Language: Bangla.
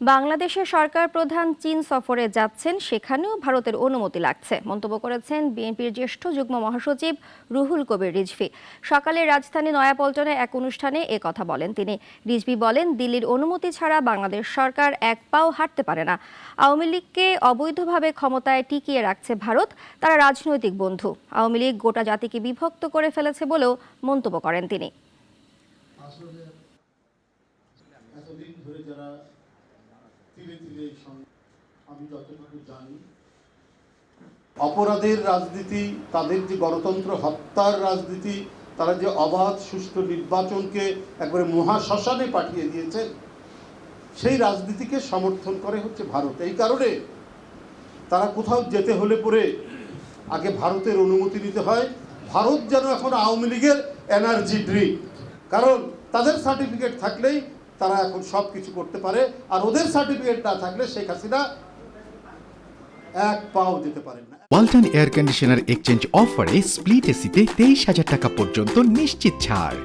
বাংলাদেশের সরকার প্রধান চীন সফরে যাচ্ছেন, সেখানেও ভারতের অনুমতি লাগছে। মন্তব্য করেছেন বিএনপির জ্যেষ্ঠ যুগ্ম মহাসচিব রুহুল কবির রিজভি। সকালে রাজধানী নয়াপল্টনে এক অনুষ্ঠানে এ কথা বলেন তিনি। রিজভি বলেন, দিল্লির অনুমতি ছাড়া বাংলাদেশ সরকার এক পাও হাঁটতে পারে না। আওয়ামী লীগকে অবৈধভাবে ক্ষমতায় টিকিয়ে রাখছে ভারত, তারা রাজনৈতিক বন্ধু। আওয়ামী লীগ গোটা জাতিকে বিভক্ত করে ফেলেছে বলেও মন্তব্য করেন তিনি। তিলে এই আমি যতটুকু জানি, অপরাধের রাজনীতি, তাদের যে গণতন্ত্র, হত্যার রাজনীতি, তারা যে অবাধ, সুষ্ঠু নির্বাচনকে একবারে মহাশ্মশানে পাঠিয়ে দিয়েছেন, সেই রাজনীতিকে সমর্থন করে হচ্ছে ভারত। এই কারণে তারা কোথাও যেতে হলে পরে আগে ভারতের অনুমতি নিতে হয়। ভারত যেন এখন আওয়ামী লীগের এনার্জি ড্রিঙ্ক। কারণ তাদের সার্টিফিকেট থাকলেই তারা এখন সব কিছু করতে পারে। আর ওদের সার্টিফিকেট না থাকলে শেখ হাসিনা এক পাও দিতে পারেন না। ওয়ালটন এয়ার কন্ডিশনার এক্সচেঞ্জ অফারে স্প্লিট এসিতে তেইশ হাজার টাকা পর্যন্ত নিশ্চিত ছাড়।